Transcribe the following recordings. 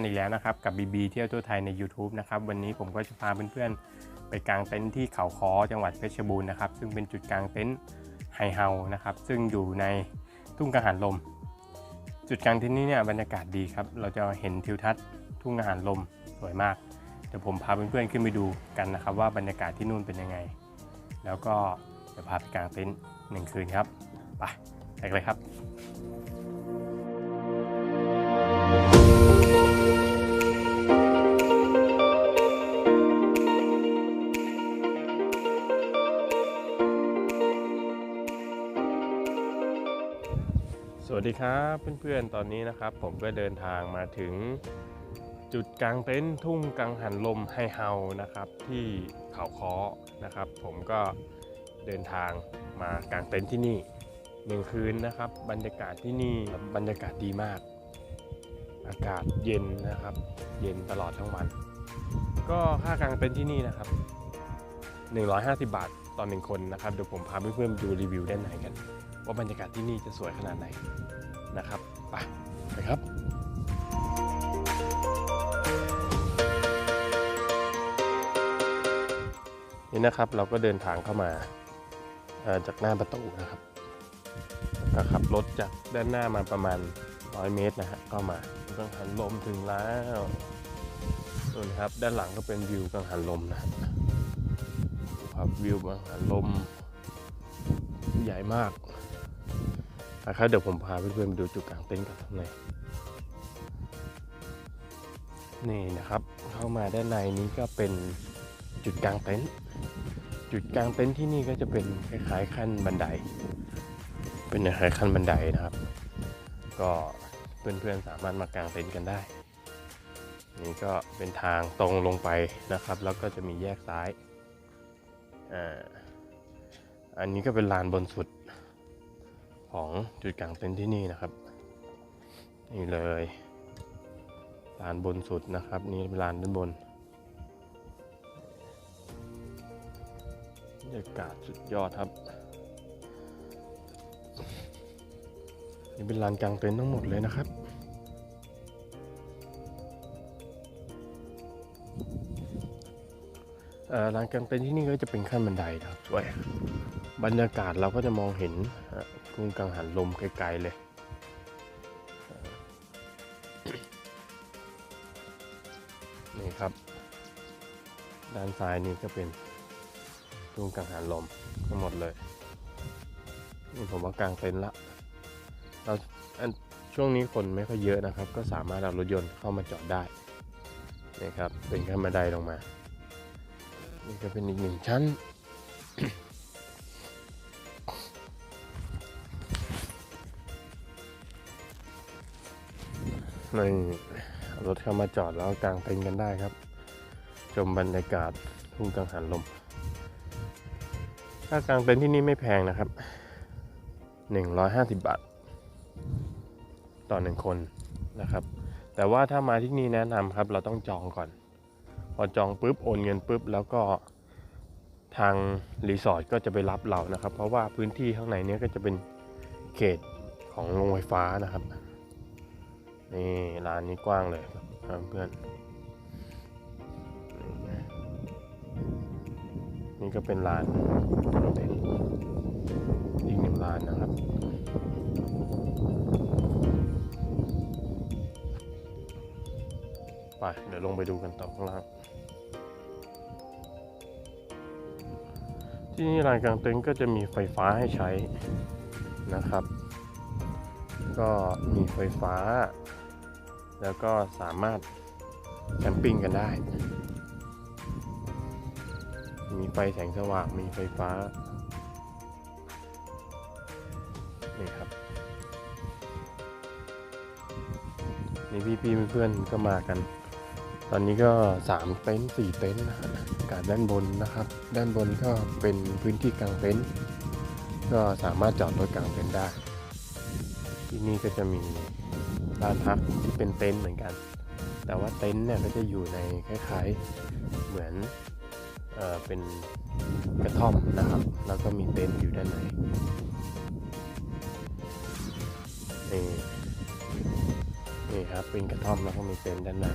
วัสดีครับพบกันอีกแล้วนะครับ กับ BB เที่ยวทั่วไทยใน YouTube นะครับ วันนี้ผมก็จะพาเพื่อนๆ ไปกางเต็นท์ที่เขาคอจังหวัดเพชรบูรณ์นะครับ ซึ่งเป็นจุดกางเต็นท์ไฮเฮานะครับ ซึ่งอยู่ในทุ่งกังหันลม จุดกางเต็นท์นี้เนี่ยบรรยากาศดีครับ เราจะเห็นทิวทัศน์ทุ่งกังหันลมสวยมาก เดี๋ยวผมพาเพื่อนๆขึ้นไปดูกันนะครับ ว่าบรรยากาศที่นู่นเป็นยังไง แล้วก็จะพาไปกางเต็นท์หนึ่งคืนครับ ไปไปเลยครับ วัสดีครับเพื่อนๆตอนนี้นะครับ ผมก็เดินทางมาถึงจุดกลางเต็นท์ทุ่งกังหันลมไฮเฮานะครับ ที่เขาค้อนะครับ ผมก็เดินทางมากางเต็นท์ที่นี่หนึ่งคืนนะครับ บรรยากาศที่นี่บรรยากาศดีมาก อากาศเย็นนะครับ เย็นตลอดทั้งวัน ก็ค่ากางเต็นท์ที่นี่นะครับ 150 บาทต่อหนึ่งคนนะครับเดี๋ยวผมพาเพื่อนๆดูรีวิวด้านในกัน ว่าบรรยากาศที่นี่จะสวยขนาดไหนนะครับไปไปครับนี่นะครับเราก็เดินทางเข้ามาจากหน้าประตูนะครับก็ขับรถจากด้านหน้ามาประมาณ 100 เมตรนะฮะเข้ามากังหันลมถึงแล้วนู่นครับด้านหลังก็เป็นวิวกังหันลมนะครับวิวกังหันลม ใหญ่มาก นะครับเดี๋ยวผมพาเพื่อนๆไปดูจุดกลางเต็นท์กันข้างในนี่นะครับเข้ามาด้านในนี้ก็เป็นจุดกลางเต็นท์จุดกลางเต็นท์ที่นี่ก็จะเป็นคล้ายๆขั้นบันได เป็นคล้ายๆขั้นบันไดนะครับ ก็เพื่อนๆสามารถมากางเต็นท์กันได้ นี่ก็เป็นทางตรงลงไปนะครับ แล้วก็จะมีแยกซ้ายอ่าอันนี้ก็เป็นลานบนสุด ของจุดกลางเต็นท์ที่นี่นะครับนี่เลยลานบนสุดนะครับ นี่เป็นลานด้านบนบรรยากาศสุดยอดครับ นี่เป็นลานกลางเต็นท์ทั้งหมดเลยนะครับลานกลางเต็นท์ที่นี่ก็จะเป็นขั้นบันไดครับสวยบรรยากาศเราก็จะมองเห็น รุ่งกังหันลมไกลๆเลยนี่ครับ ด้านซ้ายนี่ก็เป็นทุ่งกังหันลมทั้งหมดเลยนี่ผมว่ากลางเต็นท์ละเราอันช่วงนี้คนไม่ค่อยเยอะนะครับ ก็สามารถเอารถยนต์เข้ามาจอดได้นี่ครับเป็นขั้นบันไดลงมา นี่ก็เป็นอีกหนึ่งชั้น นี่รถเข้ามาจอดแล้วกางเต็นท์กันได้ครับ ชมบรรยากาศทุ่งกังหันลม ค่ากางเต็นท์ที่นี่ไม่แพงนะครับ 150 บาท ต่อหนึ่งคนนะครับ แต่ว่าถ้ามาที่นี่แนะนำครับ เราต้องจองก่อน พอจองปุ๊บโอนเงินปุ๊บแล้วก็ทางรีสอร์ทก็จะไปรับเรานะครับ เพราะว่าพื้นที่ข้างในนี้ก็จะเป็นเขตของโรงไฟฟ้านะครับ นี่ร้านนี้กว้างเลยครับเพื่อนนี่ก็เป็นร้านเป็นอีกหนึ่งร้านนะครับไปเดี๋ยวลงไปดูกันต่อข้างล่างที่นี่ลานกลางเต็นท์ก็จะมีไฟฟ้าให้ใช้นะครับ ก็มีไฟฟ้า แล้วก็สามารถแคมปิ้งกันได้ มีไฟแสงสว่าง มีไฟฟ้า นี่ครับ นี่พี่ๆเพื่อนๆก็มากัน ตอนนี้ก็ 3 เต็นท์4เต็นท์นะฮะอากาศด้านบนนะครับ ด้านบนก็เป็นพื้นที่กลางเต็นท์ ก็สามารถจอดรถกลางเต็นท์ได้ ที่นี่ก็จะมี ร้านพักที่เป็นเต็นท์เหมือนกัน แต่ว่าเต็นท์เนี่ยก็จะอยู่ในคล้ายๆเหมือนเออเป็นกระท่อมนะครับ แล้วก็มีเต็นท์อยู่ด้านในนี่นี่ครับเป็นกระท่อมแล้วก็มีเต็นท์ด้านใน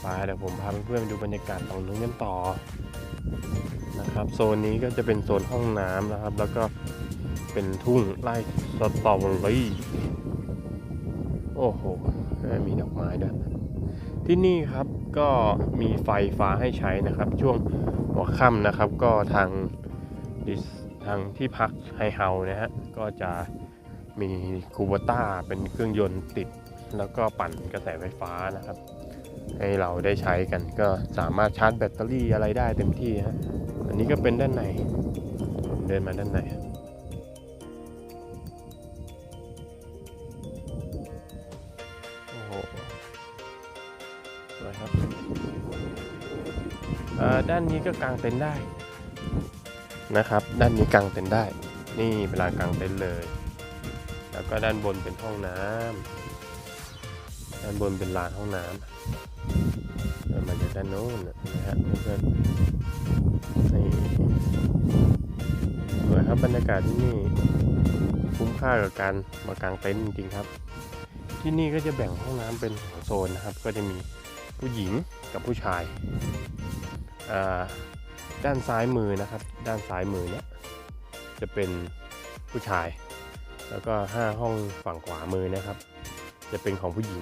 ไปเดี๋ยวผมพาเพื่อนๆไปดูบรรยากาศตรงนู้นกันต่อนะครับ โซนนี้ก็จะเป็นโซนห้องน้ำนะครับ แล้วก็เป็นทุ่งไร่สตรอเบอรี่ โอ้โห มีดอกไม้ด้วย ที่นี่ครับก็มีไฟฟ้าให้ใช้นะครับ ช่วงหัวค่ำนะครับ ก็ทางทางที่พักไฮเฮานะฮะ ก็จะมีคูเบต้าเป็นเครื่องยนต์ติด แล้วก็ปั่นกระแสไฟฟ้านะครับ ให้เราได้ใช้กันก็สามารถชาร์จแบตเตอรี่อะไรได้เต็มที่ฮะอันนี้ก็เป็นด้านใน เดินมาด้านใน ด้านนี้ก็กางเต็นท์ได้นะครับ ด้านนี้กางเต็นท์ได้ นี่เวลากางเต็นท์เลย แล้วก็ด้านบนเป็นห้องน้ำด้านบนเป็นลานห้องน้ำเดินมาจากด้านโน้นนะฮะเพื่อนนี่สวยครับบรรยากาศที่นี่คุ้มค่ากับการมากางเต็นท์จริงๆครับ ที่นี่ก็จะแบ่งห้องน้ำเป็นสองโซนนะครับ ก็จะมีผู้หญิงกับผู้ชาย ด้านซ้ายมือนะครับ ด้านซ้ายมือเนี่ยจะเป็นผู้ชาย แล้วก็ห้าห้องฝั่งขวามือนะครับ จะเป็นของผู้หญิง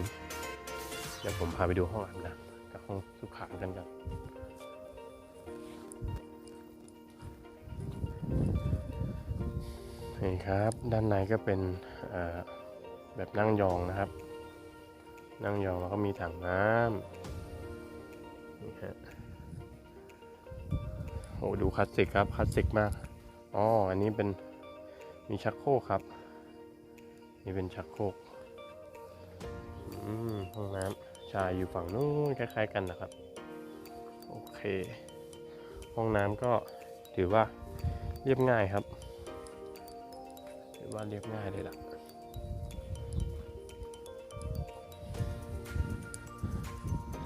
เดี๋ยวผมพาไปดูห้องอาบน้ำกับห้องสุขากันครับนี่ครับ ด้านในก็เป็นแบบนั่งยองนะครับ นั่งยองแล้วก็มีถังน้ำนี่ฮะ โอ้ดูคลาสสิกครับคลาสสิกมากอ๋ออันนี้เป็นมีชักโครกครับ นี่เป็นชักโครกอืมห้องน้ำชายอยู่ฝั่งนู้นคล้าย ๆ กันนะครับ โอเค ห้องน้ำก็ถือว่าเรียบง่ายครับ ถือว่าเรียบง่ายเลยล่ะ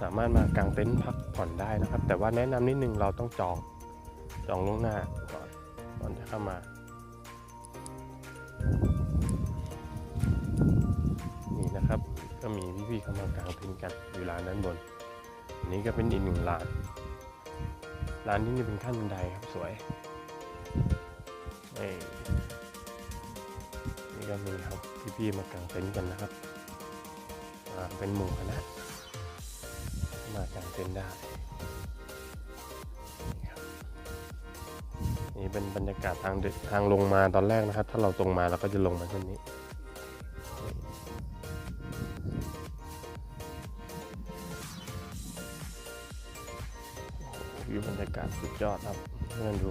สามารถมากางเต็นท์พักผ่อนได้นะครับ แต่ว่าแนะนำนิดนึงเราต้องจอง จองล่วงหน้าก่อนก่อนจะเข้ามานี่นะครับ ก็มีพี่ๆเข้ามากางเต็นท์กันอยู่ร้านด้านบนอันนี้ก็เป็นอีกหนึ่งร้าน ร้านที่นี่เป็นขั้นบันไดครับสวยนี่ก็มีครับพี่ๆมากางเต็นท์กันนะครับเป็นหมู่คณะมากางเต็นท์ได้ นี่เป็นบรรยากาศทางทางลงมาตอนแรกนะครับ ถ้าเราตรงมาเราก็จะลงมาเช่นนี้วิวบรรยากาศสุดยอดครับเพื่อนดู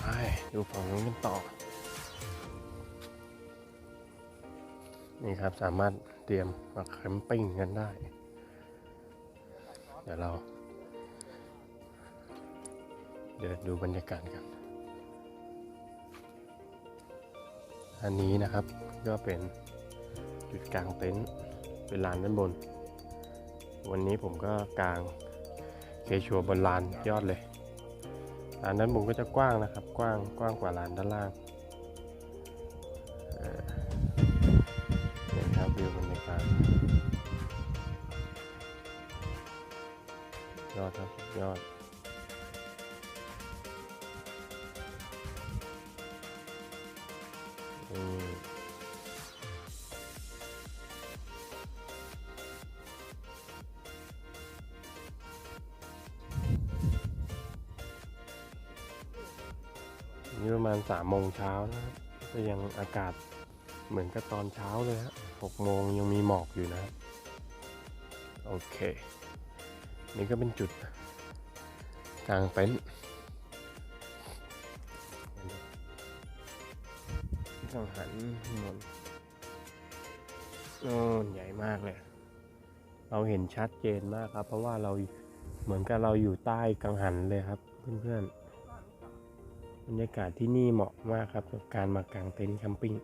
ไปดูฝั่งนู้นกันต่อ ครับ สามารถเตรียมมาแคมปิ้งกันได้ เดี๋ยวเรา เดินดูบรรยากาศกัน อันนี้นะครับก็เป็นจุดกลางเต็นท์เป็นลานด้านบน วันนี้ผมก็กางเคชัวบนลานยอดเลยลานด้านบนก็จะกว้างนะครับ กว้างกว้างกว่าลานด้านล่าง ยอดครับยอดอืมนี่ประมาณสามโมงเช้านะครับก็ยังอากาศเหมือนกับตอนเช้าเลยฮะหกโมงยังมีหมอกอยู่นะครับ โอเค นี่ก็เป็นจุดกลางเต็นท์ต้องหันมดโน่นใหญ่มากเลย เราเห็นชัดเจนมากครับ เพราะว่าเราเหมือนกับเราอยู่ใต้กังหันเลยครับ เพื่อนๆบรรยากาศที่นี่เหมาะมากครับกับการมากางเต็นท์แคมปิ้ง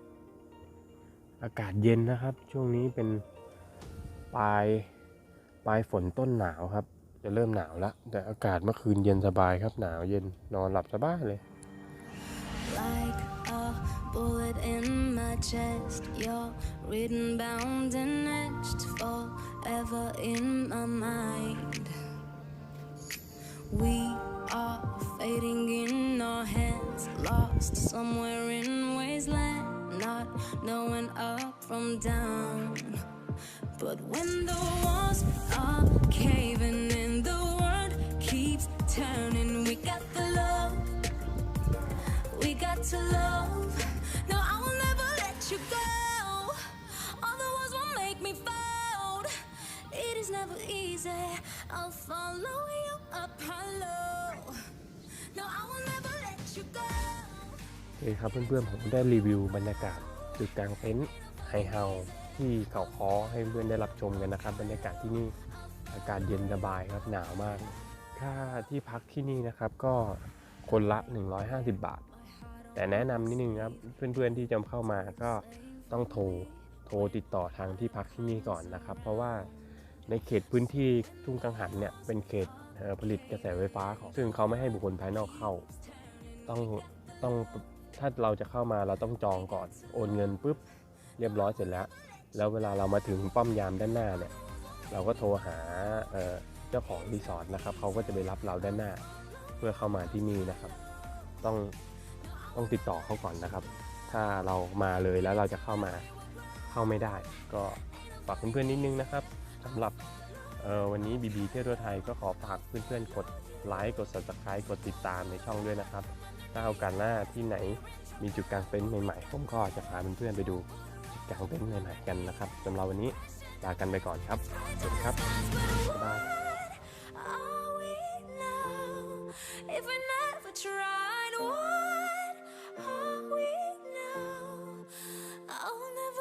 อากาศเย็นนะครับ ช่วงนี้เป็นปลายปลายฝนต้นหนาวครับ จะเริ่มหนาวแล้ว แต่อากาศเมื่อคืนเย็นสบายครับหนาวเย็นนอนหลับสบายเลย like a bullet in my chest. You're written, bound, and etched forever in my mind. We are fading in our hands, lost somewhere in wasteland, not knowing up from down. But when the walls are caving in, turning. We got the love we got to love. No, I will never let you go. All the walls will make me fold. It is never easy. I'll follow you up hollow. No, I will never let you go. โอเคครับเพื่อนๆผมได้รีวิวบรรยากาศจุดกลางเต็นท์ไฮเฮาที่เขาคอให้เพื่อนได้รับชมกันนะครับ บรรยากาศที่นี่อากาศเย็นสบายครับหนาวมาก ค่าที่พักที่นี่นะครับก็คนละ 150 บาท แต่แนะนำนิดนึงครับเพื่อนๆที่จะเข้ามาก็ต้องโทรโทรติดต่อทางที่พักที่นี่ก่อนนะครับ เพราะว่าในเขตพื้นที่ทุ่งกังหันเนี่ยเป็นเขตผลิตกระแสไฟฟ้าของซึ่งเขาไม่ให้บุคคลภายนอกเข้า ต้องต้องถ้าเราจะเข้ามาเราต้องจองก่อนโอนเงินปุ๊บเรียบร้อยเสร็จแล้ว แล้วเวลาเรามาถึงป้อมยามด้านหน้าเนี่ย เราก็โทรหา เจ้าของรีสอร์ทนะครับเขาก็จะไปรับเราด้านหน้า เพื่อเข้ามาที่นี่นะครับ ต้องต้องติดต่อเขาก่อนนะครับ ถ้าเรามาเลยแล้วเราจะเข้ามาเข้าไม่ได้ ก็ฝากเพื่อนๆนิดนึงนะครับสำหรับออวันนี้บีบีเที่ยวทั่วไทยก็ขอฝากเพื่อนๆกดไลค์กด subscribe กดติดตามในช่องด้วยนะครับ ถ้าโอากาสหน้าที่ไหนมีจุดกลางเต็นท์ใหม่ๆ ผมก็จะพาเพื่อนๆไปดูจุดกลางเต็นท์ใหม่ๆกันนะครับสำหรับวันนี้ลากันไปก่อนครับสวัสดีครับบ๊ายบาย